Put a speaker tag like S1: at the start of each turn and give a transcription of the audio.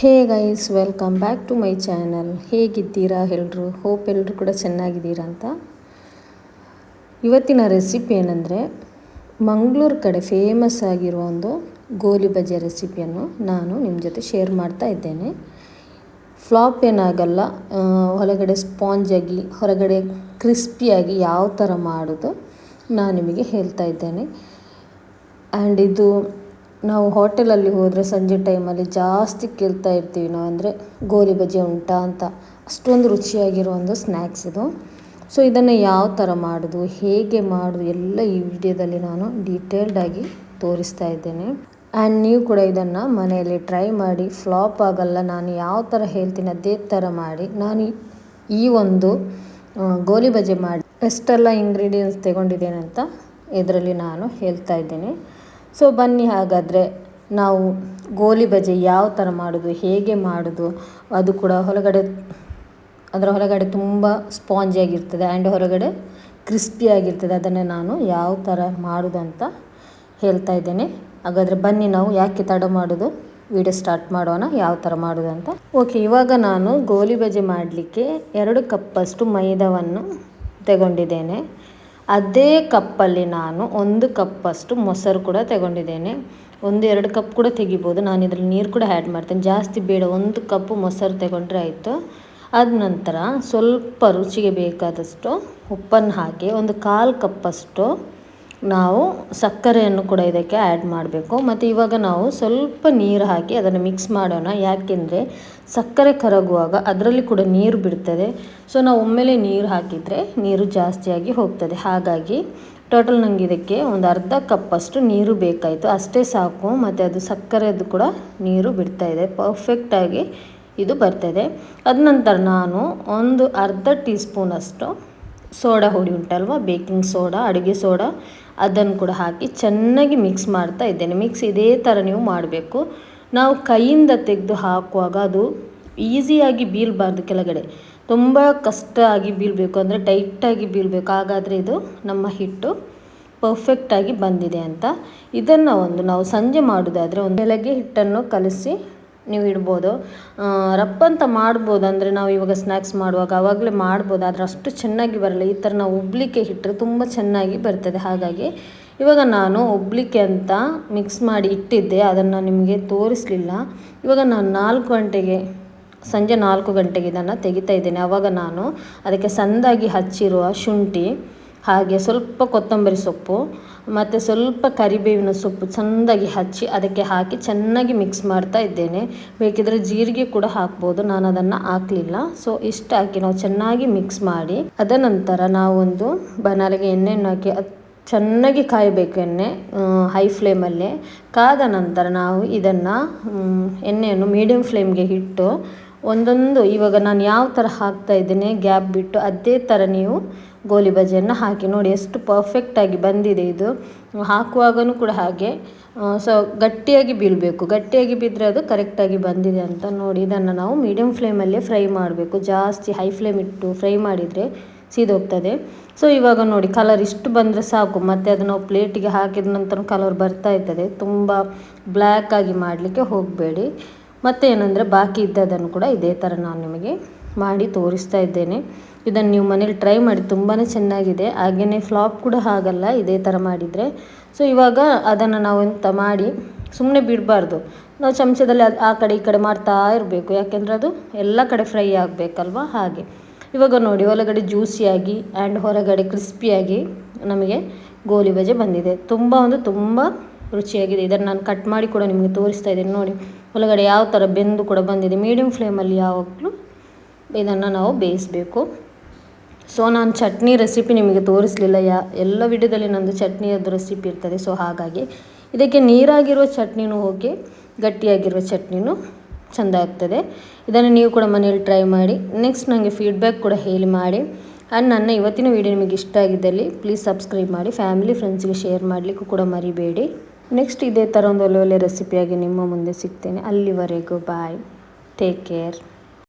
S1: Hey guys, welcome back to my channel. ಹೇಗಿದ್ದೀರಾ ಎಲ್ಲರೂ hope ಎಲ್ಲರೂ ಕೂಡ ಚೆನ್ನಾಗಿದ್ದೀರಾ ಅಂತ. ಇವತ್ತಿನ ರೆಸಿಪಿ ಏನಂದರೆ, ಮಂಗಳೂರು ಕಡೆ ಫೇಮಸ್ ಆಗಿರೋ ಒಂದು ಗೋಲಿ ಬಜೆ ರೆಸಿಪಿಯನ್ನು ನಾನು ನಿಮ್ಮ ಜೊತೆ ಶೇರ್ ಮಾಡ್ತಾ ಇದ್ದೇನೆ. ಫ್ಲಾಪ್ ಏನಾಗಲ್ಲ ಹೊರಗಡೆ ಸ್ಪಾಂಜಾಗಿ ಹೊರಗಡೆ ಕ್ರಿಸ್ಪಿಯಾಗಿ ಯಾವ ಥರ ಮಾಡೋದು ನಾನು ನಿಮಗೆ ಹೇಳ್ತಾ ಇದ್ದೇನೆ. ಆ್ಯಂಡ್ ಇದು ನಾವು ಹೋಟೆಲಲ್ಲಿ ಹೋದರೆ ಸಂಜೆ ಟೈಮಲ್ಲಿ ಜಾಸ್ತಿ ಕೇಳ್ತಾ ಇರ್ತೀವಿ ನಾವು ಅಂದರೆ ಗೋಲಿ ಬಜೆ ಉಂಟಾ ಅಂತ. ಅಷ್ಟೊಂದು ರುಚಿಯಾಗಿರೋ ಒಂದು ಸ್ನ್ಯಾಕ್ಸ್ ಇದು. ಸೊ ಇದನ್ನು ಯಾವ ಥರ ಮಾಡೋದು, ಹೇಗೆ ಮಾಡೋದು ಎಲ್ಲ ಈ ವಿಡಿಯೋದಲ್ಲಿ ನಾನು ಡೀಟೇಲ್ಡಾಗಿ ತೋರಿಸ್ತಾ ಇದ್ದೇನೆ. ಆ್ಯಂಡ್ ನೀವು ಕೂಡ ಇದನ್ನು ಮನೆಯಲ್ಲಿ ಟ್ರೈ ಮಾಡಿ ಫ್ಲಾಪ್ ಆಗಲ್ಲ, ನಾನು ಯಾವ ಥರ ಹೇಳ್ತೀನಿ ಅದೇ ಥರ ಮಾಡಿ. ನಾನು ಈ- ಒಂದು ಗೋಲಿ ಬಜೆ ಮಾಡಿ ಎಷ್ಟೆಲ್ಲ ಇಂಗ್ರೀಡಿಯೆಂಟ್ಸ್ ತಗೊಂಡಿದ್ದೇನೆ ಅಂತ ಇದರಲ್ಲಿ ನಾನು ಹೇಳ್ತಾ ಇದ್ದೇನೆ. ಸೊ ಬನ್ನಿ ಹಾಗಾದರೆ ನಾವು ಗೋಲಿ ಬಜೆ ಯಾವ ಥರ ಮಾಡೋದು, ಹೇಗೆ ಮಾಡೋದು, ಅದು ಕೂಡ ಹೊರಗಡೆ, ಅದರ ಹೊರಗಡೆ ತುಂಬ ಸ್ಪಾಂಜಿಯಾಗಿರ್ತದೆ ಆ್ಯಂಡ್ ಹೊರಗಡೆ ಕ್ರಿಸ್ಪಿಯಾಗಿರ್ತದೆ ಅದನ್ನು ನಾನು ಯಾವ ಥರ ಮಾಡೋದಂತ ಹೇಳ್ತಾ ಇದ್ದೇನೆ. ಹಾಗಾದರೆ ಬನ್ನಿ ನಾವು ಯಾಕೆ ತಡ ಮಾಡೋದು ವಿಡಿಯೋ ಸ್ಟಾರ್ಟ್ ಮಾಡೋಣ, ಯಾವ ಥರ ಮಾಡೋದು ಅಂತ. ಓಕೆ ಇವಾಗ ನಾನು ಗೋಲಿ ಬಜೆ ಮಾಡಲಿಕ್ಕೆ ಎರಡು ಕಪ್ಪಷ್ಟು ಮೈದಾವನ್ನು ತಗೊಂಡಿದ್ದೇನೆ. ಅದೇ ಕಪ್ಪಲ್ಲಿ ನಾನು ಒಂದು ಕಪ್ಪಷ್ಟು ಮೊಸರು ಕೂಡ ತಗೊಂಡಿದ್ದೇನೆ. ಒಂದು ಎರಡು ಕಪ್ ಕೂಡ ತೆಗಿಬೋದು. ನಾನು ಇದರಲ್ಲಿ ನೀರು ಕೂಡ ಆ್ಯಡ್ ಮಾಡ್ತೇನೆ. ಜಾಸ್ತಿ ಬೇಡ, ಒಂದು ಕಪ್ಪು ಮೊಸರು ತಗೊಂಡ್ರೆ ಆಯಿತು. ಅದ ನಂತರ ಸ್ವಲ್ಪ ರುಚಿಗೆ ಬೇಕಾದಷ್ಟು ಉಪ್ಪನ್ನು ಹಾಕಿ ಒಂದು ಕಾಲು ಕಪ್ಪಷ್ಟು ನಾವು ಸಕ್ಕರೆಯನ್ನು ಕೂಡ ಇದಕ್ಕೆ ಆ್ಯಡ್ ಮಾಡಬೇಕು. ಮತ್ತು ಇವಾಗ ನಾವು ಸ್ವಲ್ಪ ನೀರು ಹಾಕಿ ಅದನ್ನು ಮಿಕ್ಸ್ ಮಾಡೋಣ. ಯಾಕೆಂದರೆ ಸಕ್ಕರೆ ಕರಗುವಾಗ ಅದರಲ್ಲಿ ಕೂಡ ನೀರು ಬಿಡ್ತದೆ. ಸೊ ನಾವು ಒಮ್ಮೆಲೆ ನೀರು ಹಾಕಿದರೆ ನೀರು ಜಾಸ್ತಿಯಾಗಿ ಹೋಗ್ತದೆ. ಹಾಗಾಗಿ ಟೋಟಲ್ ನನಗೆ ಇದಕ್ಕೆ ಒಂದು ಅರ್ಧ ಕಪ್ಪಷ್ಟು ನೀರು ಬೇಕಾಯಿತು. ಅಷ್ಟೇ ಸಾಕು. ಮತ್ತು ಅದು ಸಕ್ಕರೆದು ಕೂಡ ನೀರು ಬಿಡ್ತಾ ಇದೆ. ಪರ್ಫೆಕ್ಟಾಗಿ ಇದು ಬರ್ತದೆ. ಅದ ನಂತರ ನಾನು ಒಂದು ಅರ್ಧ ಟೀ ಸ್ಪೂನಷ್ಟು ಸೋಡಾ ಹುಡಿ ಉಂಟಲ್ವ? ಬೇಕಿಂಗ್ ಸೋಡಾ, ಅಡುಗೆ ಸೋಡಾ, ಅದನ್ನು ಕೂಡ ಹಾಕಿ ಚೆನ್ನಾಗಿ ಮಿಕ್ಸ್ ಮಾಡ್ತಾ ಇದ್ದೇನೆ. ಮಿಕ್ಸ್ ಇದೇ ಥರ ನೀವು ಮಾಡಬೇಕು. ನಾವು ಕೈಯಿಂದ ತೆಗೆದು ಹಾಕುವಾಗ ಅದು ಈಸಿಯಾಗಿ ಬೀಳಬಾರ್ದು ಕೆಳಗಡೆ. ತುಂಬ ಕಷ್ಟ ಆಗಿ ಬೀಳಬೇಕು. ಅಂದರೆ ಟೈಟಾಗಿ ಬೀಳಬೇಕು. ಹಾಗಾದರೆ ಇದು ನಮ್ಮ ಹಿಟ್ಟು ಪರ್ಫೆಕ್ಟಾಗಿ ಬಂದಿದೆ ಅಂತ. ಇದನ್ನು ಒಂದು ನಾವು ಸಂಜೆ ಮಾಡೋದಾದರೆ ಒಂದು ಬೆಳಗ್ಗೆ ಹಿಟ್ಟನ್ನು ಕಲಸಿ ನೀವು ಇಡ್ಬೋದು. ರಪ್ಪ ಅಂತ ಮಾಡ್ಬೋದು ಅಂದರೆ ನಾವು ಇವಾಗ ಸ್ನ್ಯಾಕ್ಸ್ ಮಾಡುವಾಗ ಆವಾಗಲೇ ಮಾಡ್ಬೋದು, ಆದರೆ ಅಷ್ಟು ಚೆನ್ನಾಗಿ ಬರಲ್ಲ. ಈ ಥರ ನಾವು ಉಬ್ಲಿಕ್ಕೆ ಇಟ್ಟರೆ ತುಂಬ ಚೆನ್ನಾಗಿ ಬರ್ತದೆ. ಹಾಗಾಗಿ ಇವಾಗ ನಾನು ಉಬ್ಲಿಕ್ಕೆ ಅಂತ ಮಿಕ್ಸ್ ಮಾಡಿ ಇಟ್ಟಿದ್ದೆ, ಅದನ್ನು ನಿಮಗೆ ತೋರಿಸಲಿಲ್ಲ. ಇವಾಗ ನಾನು ನಾಲ್ಕು ಗಂಟೆಗೆ, ಸಂಜೆ ನಾಲ್ಕು ಗಂಟೆಗೆ ಇದನ್ನು ತೆಗಿತಾ ಇದ್ದೇನೆ. ಆವಾಗ ನಾನು ಅದಕ್ಕೆ ಸಂದಾಗಿ ಹಚ್ಚಿರುವ ಶುಂಠಿ ಹಾಗೆ ಸ್ವಲ್ಪ ಕೊತ್ತಂಬರಿ ಸೊಪ್ಪು ಮತ್ತು ಸ್ವಲ್ಪ ಕರಿಬೇವಿನ ಸೊಪ್ಪು ಚೆಂದಾಗಿ ಹಚ್ಚಿ ಅದಕ್ಕೆ ಹಾಕಿ ಚೆನ್ನಾಗಿ ಮಿಕ್ಸ್ ಮಾಡ್ತಾ ಇದ್ದೇನೆ. ಬೇಕಿದ್ರೆ ಜೀರಿಗೆ ಕೂಡ ಹಾಕ್ಬೋದು, ನಾನು ಅದನ್ನು ಹಾಕಲಿಲ್ಲ. ಸೊ ಇಷ್ಟು ಹಾಕಿ ನಾವು ಚೆನ್ನಾಗಿ ಮಿಕ್ಸ್ ಮಾಡಿ, ಅದ ನಂತರ ನಾವೊಂದು ಬನಾಲಿಗೆ ಎಣ್ಣೆಯನ್ನು ಹಾಕಿ ಚೆನ್ನಾಗಿ ಕಾಯಬೇಕು ಎಣ್ಣೆ ಹೈ ಫ್ಲೇಮಲ್ಲಿ ಕಾದ ನಂತರ ನಾವು ಇದನ್ನು ಎಣ್ಣೆಯನ್ನು ಮೀಡಿಯಮ್ ಫ್ಲೇಮ್ಗೆ ಇಟ್ಟು ಒಂದೊಂದು, ಇವಾಗ ನಾನು ಯಾವ ಥರ ಹಾಕ್ತಾ ಇದ್ದೇನೆ ಗ್ಯಾಪ್ ಬಿಟ್ಟು ಅದೇ ಥರ ನೀವು ಗೋಲಿ ಬಜೆಯನ್ನು ಹಾಕಿ ನೋಡಿ ಎಷ್ಟು ಪರ್ಫೆಕ್ಟಾಗಿ ಬಂದಿದೆ ಇದು. ಹಾಕುವಾಗಲೂ ಕೂಡ ಹಾಗೆ. ಸೊ ಗಟ್ಟಿಯಾಗಿ ಬೀಳಬೇಕು. ಗಟ್ಟಿಯಾಗಿ ಬಿದ್ದರೆ ಅದು ಕರೆಕ್ಟಾಗಿ ಬಂದಿದೆ ಅಂತ ನೋಡಿ ಇದನ್ನು ನಾವು ಮೀಡಿಯಮ್ ಫ್ಲೇಮಲ್ಲೇ ಫ್ರೈ ಮಾಡಬೇಕು. ಜಾಸ್ತಿ ಹೈ ಫ್ಲೇಮ್ ಇಟ್ಟು ಫ್ರೈ ಮಾಡಿದರೆ ಸೀದೋಗ್ತದೆ. ಸೊ ಇವಾಗ ನೋಡಿ ಕಲರ್ ಇಷ್ಟು ಬಂದರೆ ಸಾಕು. ಮತ್ತು ಅದು ನಾವು ಪ್ಲೇಟಿಗೆ ಹಾಕಿದ ನಂತರ ಕಲರ್ ಬರ್ತಾ ಇರ್ತದೆ. ತುಂಬ ಬ್ಲ್ಯಾಕ್ ಆಗಿ ಮಾಡಲಿಕ್ಕೆ ಹೋಗಬೇಡಿ. ಮತ್ತು ಏನಂದರೆ ಬಾಕಿ ಇದ್ದದನ್ನು ಕೂಡ ಇದೇ ಥರ ನಾನು ನಿಮಗೆ ಮಾಡಿ ತೋರಿಸ್ತಾ ಇದ್ದೇನೆ. ಇದನ್ನು ನೀವು ಮನೇಲಿ ಟ್ರೈ ಮಾಡಿ ತುಂಬಾ ಚೆನ್ನಾಗಿದೆ. ಹಾಗೆಯೇ ಫ್ಲಾಪ್ ಕೂಡ ಆಗಲ್ಲ ಇದೇ ಥರ ಮಾಡಿದರೆ. ಸೊ ಇವಾಗ ಅದನ್ನು ನಾವು ಎಂತ ಮಾಡಿ ಸುಮ್ಮನೆ ಬಿಡಬಾರ್ದು. ನಾವು ಚಮಚದಲ್ಲಿ ಅದು ಆ ಕಡೆ ಈ ಕಡೆ ಮಾಡ್ತಾ ಇರಬೇಕು. ಯಾಕೆಂದರೆ ಅದು ಎಲ್ಲ ಕಡೆ ಫ್ರೈ ಆಗಬೇಕಲ್ವ? ಹಾಗೆ. ಇವಾಗ ನೋಡಿ, ಒಳಗಡೆ ಜ್ಯೂಸಿಯಾಗಿ ಆ್ಯಂಡ್ ಹೊರಗಡೆ ಕ್ರಿಸ್ಪಿಯಾಗಿ ನಮಗೆ ಗೋಲಿ ಬಜೆ ಬಂದಿದೆ. ತುಂಬ ಒಂದು ತುಂಬ ರುಚಿಯಾಗಿದೆ. ಇದನ್ನು ನಾನು ಕಟ್ ಮಾಡಿ ಕೂಡ ನಿಮಗೆ ತೋರಿಸ್ತಾ ಇದ್ದೇನೆ. ನೋಡಿ, ಒಳಗಡೆ ಯಾವ ಥರ ಬೆಂದು ಕೂಡ ಬಂದಿದೆ. ಮೀಡಿಯಮ್ ಫ್ಲೇಮಲ್ಲಿ ಯಾವಾಗಲೂ ಇದನ್ನು ನಾವು ಬೇಯಿಸಬೇಕು. ಸೊ ನಾನು ಚಟ್ನಿ ರೆಸಿಪಿ ನಿಮಗೆ ತೋರಿಸಲಿಲ್ಲ. ಯಾ, ಎಲ್ಲ ವಿಡಿಯೋದಲ್ಲಿ ನಂದು ಚಟ್ನಿಯದ್ದು ರೆಸಿಪಿ ಇರ್ತದೆ. ಸೊ ಹಾಗಾಗಿ ಇದಕ್ಕೆ ನೀರಾಗಿರುವ ಚಟ್ನಿನೂ ಹೋಗಿ ಗಟ್ಟಿಯಾಗಿರುವ ಚಟ್ನಿನೂ ಚೆಂದ ಆಗ್ತದೆ. ಇದನ್ನು ನೀವು ಕೂಡ ಮನೆಯಲ್ಲಿ ಟ್ರೈ ಮಾಡಿ. ನೆಕ್ಸ್ಟ್ ನನಗೆ ಫೀಡ್ಬ್ಯಾಕ್ ಕೂಡ ಹೇಳಿ ಮಾಡಿ. ಆ್ಯಂಡ್ ನನ್ನ ಇವತ್ತಿನ ವಿಡಿಯೋ ನಿಮಗೆ ಇಷ್ಟ ಆಗಿದ್ದಲ್ಲಿ ಪ್ಲೀಸ್ ಸಬ್ಸ್ಕ್ರೈಬ್ ಮಾಡಿ. ಫ್ಯಾಮಿಲಿ ಫ್ರೆಂಡ್ಸ್ಗೆ ಶೇರ್ ಮಾಡಲಿಕ್ಕೂ ಕೂಡ ಮರಿಬೇಡಿ. ನೆಕ್ಸ್ಟ್ ಇದೇ ಥರ ಒಂದು ಒಳ್ಳೆ ಒಳ್ಳೆ ರೆಸಿಪಿಯಾಗಿ ನಿಮ್ಮ ಮುಂದೆ ಸಿಗ್ತೇನೆ. ಅಲ್ಲಿವರೆಗೂ ಬಾಯ್ ಟೇಕ್ ಕೇರ್